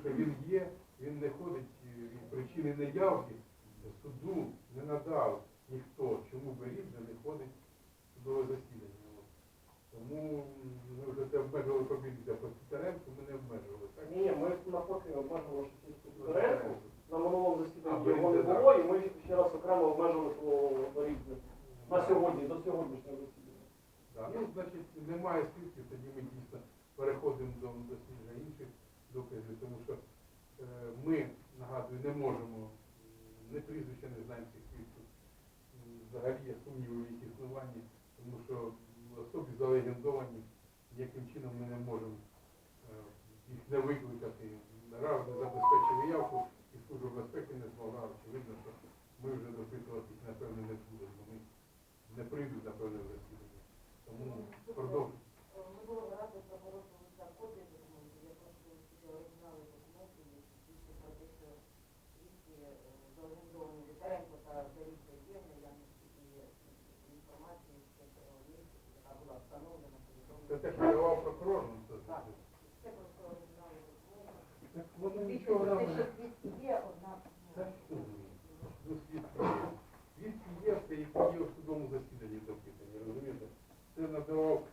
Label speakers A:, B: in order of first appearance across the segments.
A: що він є, він не ходить і причини неявки суду не надав ніхто, чому Беріза не ходить в судове засідання. Тому ми вже це обмежували побігти, по Титаренку ми не обмежували. Так?
B: Ні, ми навпаки обмежували сільську перерву. На минулому засіданні його не було, і ми ще раз окремо обмежили по порізні. На сьогодні, до сьогоднішнього засідання.
A: Да, ну, значить, немає свідків, тоді ми дійсно переходимо до дослідження інших доказів, тому що е, ми, нагадую, не можемо, не прізвища не знаємо цих свідків. Взагалі є сумніви в їх існуванні, тому що м, особи залегендовані, ніяким чином ми не можемо е, їх не викликати. Раз не забезпечили явку, і служба безпеки не змогла, очевидно, що ми вже допитувати їх, напевно, не будемо. Вони не прийдуть, напевно, засідання. Тому продовжуємо.
C: Минулого разу проголошувалися копії документів, я просто собі оригінали документів, які свідчать про те, що свідки залегендовані Вітеренко та Зарічка є в наявності і інформації, що є, яка була встановлена
A: Це
C: повідомлена.
A: те, що давав прокурор, ну, це,
C: Так.
A: це,
C: Це просто оригінали
A: це воно нічого нам не...
C: є,
A: що ви? Ну, свідки є. Свідки є, це які є в судовому засіданні допитані, розумієте? Це надавав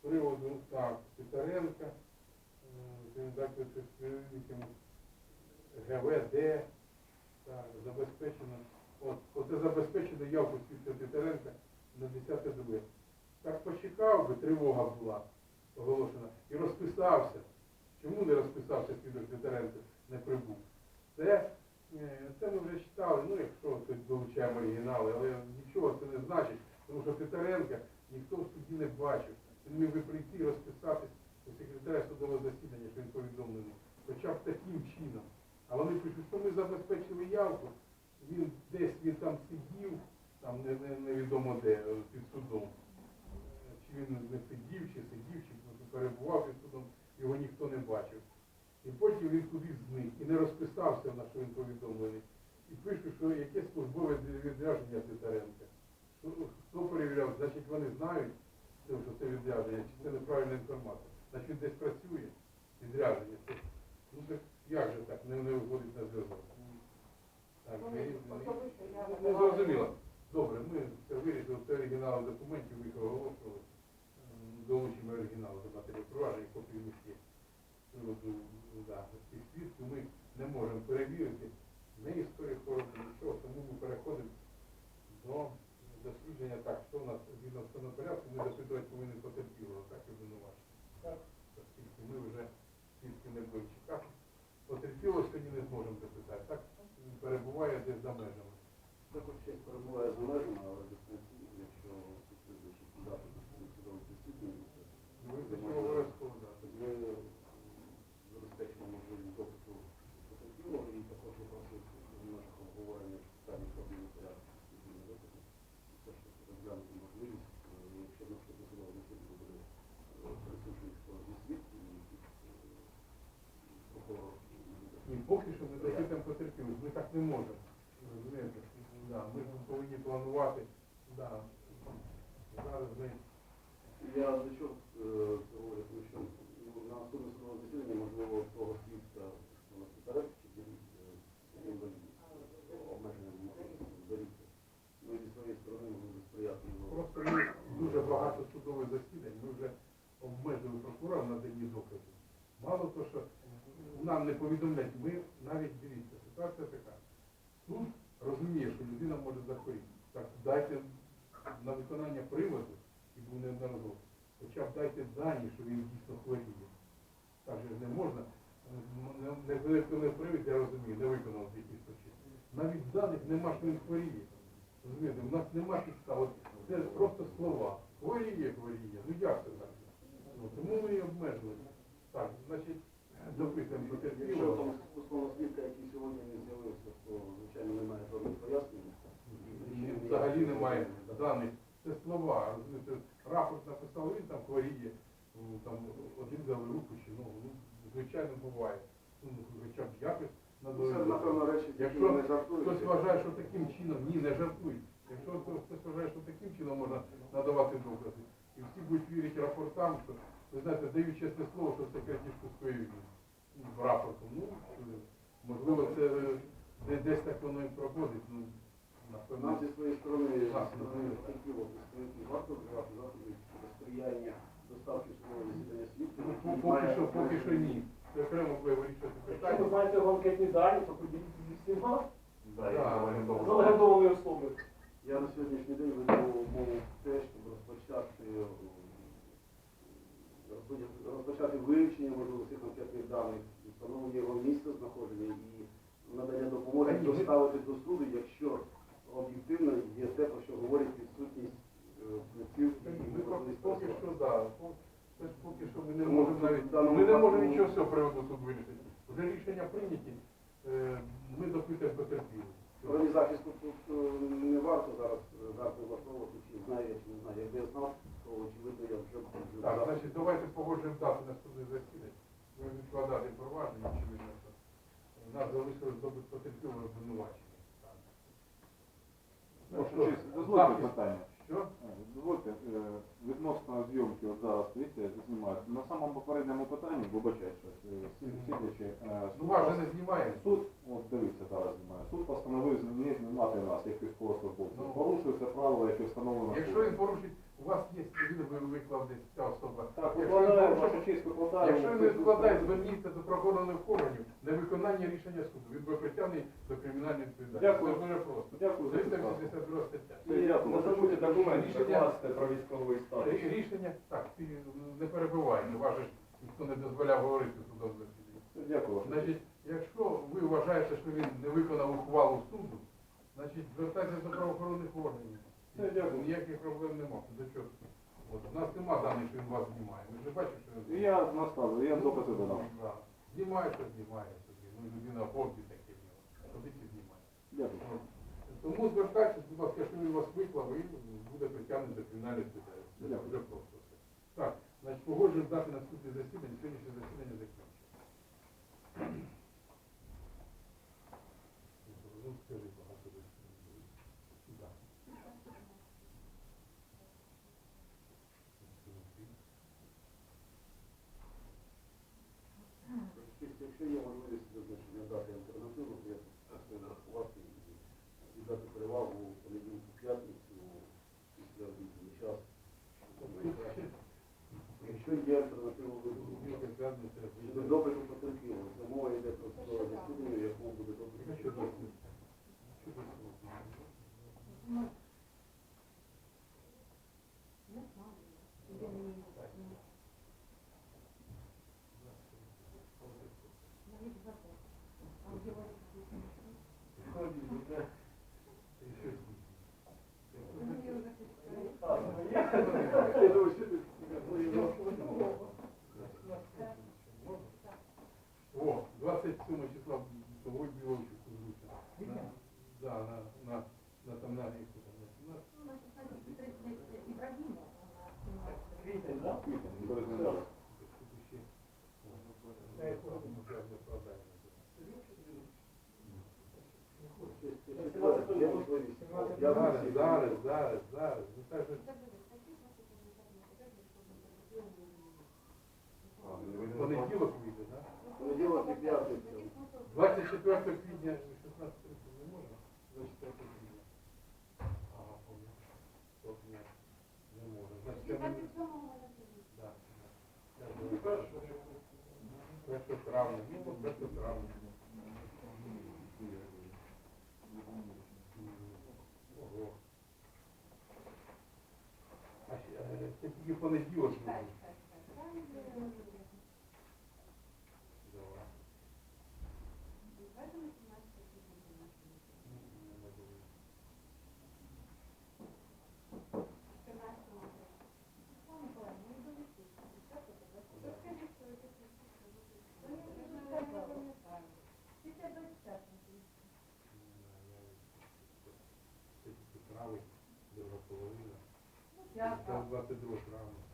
A: приводу так, він так це ГВД, так, забезпечено. От, оце забезпечено явку свідка Титаренка на 10 добе. Так почекав би, тривога була оголошена, і розписався. Чому не розписався свідок Титаренко, не прибув? Це, е, це ми вже читали, ну якщо тут долучаємо оригінали, але нічого це не значить, тому що Титаренка ніхто в суді не бачив. Він міг би прийти і розписатись у секретаря судового засідання, що він повідомлений, хоча б таким чином. А вони пишуть, що ми забезпечили явку, він десь він там сидів, там не, не, невідомо де, е, під судом. Е, Чи він не сидів, чи перебував під судом, його ніхто не бачив. І потім він кудись зник розписався, на він. І пишу, що яке службове відрядження Титаренка. Хто перевіряв, значить вони знають, що це відрядження, чи це неправильна інформація. Значить десь працює, відрядження. Це, ну так як же так, не, не виходить на зв'язок. Так,
C: Вони
A: ми-
C: особисто я
A: Ну,
C: надавала-
A: зрозуміло. Добре, ми це вирішили, це оригінали документів, ви їх оголошували. М, Долучимо оригінали до матеріалу провадження, копії них є. З приводу да, цих свідків ми не можемо перевірити не історію хвороби, нічого, тому ми переходимо до дослідження так, що у нас згідно з порядку, ми допитувати повинні потерпілого, так і обвинувачення.
B: Так.
A: Оскільки ми вже свідки не будемо чекати. Потерпілого сьогодні не зможемо допитати, так? Він перебуває десь за межами.
D: Також честь перебуває за межами, але дистанційно, якщо підтримуючи дати судове засідання,
A: Ну, ви цього обов'язково да.
D: ми забезпечимо можливість допиту потерпілого і також попросив в наших обговореннях питання проблеми порядку відповідно допиту. Все ж таки розглянути можливість, е, якщо на судове засідання буде е, присутній хто зі свідків, і е, прокурор
A: Ні, поки що ми допитуємо потерпілих, ми так не можемо. Розумієте? Да, ми повинні планувати. Да. Зараз ми
D: Я до чого е, це говорю, тому що ну, на наступне судове засідання, можливо, того свідка, що на Пітарек, чи беріть інвалідність, обмеження беріться. Ми зі своєї сторони будемо сприяти його.
A: просто є дуже багато судових засідань, ми вже обмежили прокурора на дані докази. Мало того, що нам не повідомляють, ми навіть дивіться, ситуація така. Суд розуміє, що людина може захворіти. Так, дайте на виконання приводу, і був неодноразово, хоча б дайте дані, що він дійсно хворіє. Так же не можна. М, Не не привід, я розумію, не виконав з якихось. Навіть даних нема, що він хворіє. Розумієте, у нас нема підстав. Це просто слова. Хворіє, хворіє. Ну як це так? Ну, тому ми і обмежили. Так, значить, допитуємо
D: Якщо там свідка, який сьогодні не з'явився, то, звичайно, немає жодних пояснень.
A: Взагалі немає даних. Це слова. Рапорт написав, він там хворіє, ну, там один дали руку чи ногу. Ну, звичайно, буває. Ну, хоча б якось
D: Це, напевно, речі, які
A: Якщо
D: не жартують.
A: Хтось вважає, що таким чином, ні, не жартують. Якщо хтось вважає, що таким чином можна надавати докази, і всі будуть вірити рапортам, що ви знаєте, дають чесне слово, що в секреті скоїв в рапорту. Ну, можливо, це
B: е, десь
A: так
B: воно і проходить. Ну, Нам зі своєї
D: сторони
A: такі
D: представники
B: варто вживати
D: заходи сприяння доставки судового засідання свідків. Ну, поки що, поки що ні. Це окремо вирішувати питання. Якщо ви знаєте анкетні дані, то поділіться зі
A: всіма. Ні,
D: до суду, якщо об'єктивно є те, про що говорить відсутність е, і
A: Ми поки- що, ж поки що ми не можемо навіть, ми не можемо нічого з цього приводу суд вирішити. Вже рішення прийняті, е, ми допитуємо потерпілих.
D: Стороні захисту тут е, не варто зараз е, влаштовувати, чи знаю я, чи не знаю. Якби я знав, то очевидно я вже б
A: Так, значить, давайте погоджуємо дату наступних засідань. Ми відкладати провадження, очевидно, нас залишилось добут потерпілого обвинувачення. Ну, що,
E: честь, дозвольте питання.
A: Що?
E: Е, Дозвольте, е, відносно зйомки, от зараз дивіться, як знімають. На самому попередньому питанні, вибачайте, сидячи, е,
A: Ну, вас же не знімає.
E: суд, от дивіться, зараз знімає, суд постановив не знімати нас, як військовослужбовців.
A: Ну.
E: Порушується правила, які встановлено
A: Якщо
E: судом.
A: він порушить, у вас є він ви виклав ця особа.
E: Так,
A: порушить-
E: ваша честь, викладаю.
A: Якщо не складає, зверніться до правоохоронних органів на виконання рішення суду. Він буде притягнений до кримінальної відповідальності.
E: Дякую.
A: Це дуже просто.
E: Дякую за
A: 382 стаття.
F: Не забудьте документ прикласти про військовий стан.
A: Рі- Рішення, так, ти не перебивай, не важиш, ніхто не дозволяв говорити судовому засіданні.
E: Дякую.
A: Значить, якщо ви вважаєте, що він не виконав ухвалу суду, значить звертайтеся до правоохоронних органів.
E: Все, дякую.
A: Ніяких проблем немає. До чого? От, у нас нема даних, що він вас знімає. Ми вже бачимо, що він
E: І Я наставлю, я докази додам.
A: Да. Знімає, знімає собі. Ну, людина хобі таке в нього. Ходить і знімає.
E: Дякую.
A: От. Тому звертайтеся, будь ласка, якщо він вас виклав, і буде притягнений до кримінальної відповідальності. Це
E: Дякую.
A: дуже просто все. Так, значить, погоджуємо дати наступне засідання, сьогоднішнє засідання закінчено. Ну, скажи, Ну,
D: Я думаю, що ти-
A: О, 27 числа того Біловичу звучить. На, да, на, на, на там на ріку. там, на-
C: Ібрагімов.
B: Квітень, так?
E: Березневе.
A: Тут ще, о, на яку годину треба закладаємо?
D: Є можливість. Я
A: Зараз,
D: всіх-
A: зараз, зараз, зараз. Ну, так же, в понеділок вийде, так?
D: Понеділок і п'ятниця.
A: 24 квітня 16 не можна? 24 квітня. Ага, помню. Тобто не можна. Значить, я не... Да, да. Я думаю, Перше травня. Ну, от перше травня. Понеділок 22 травня.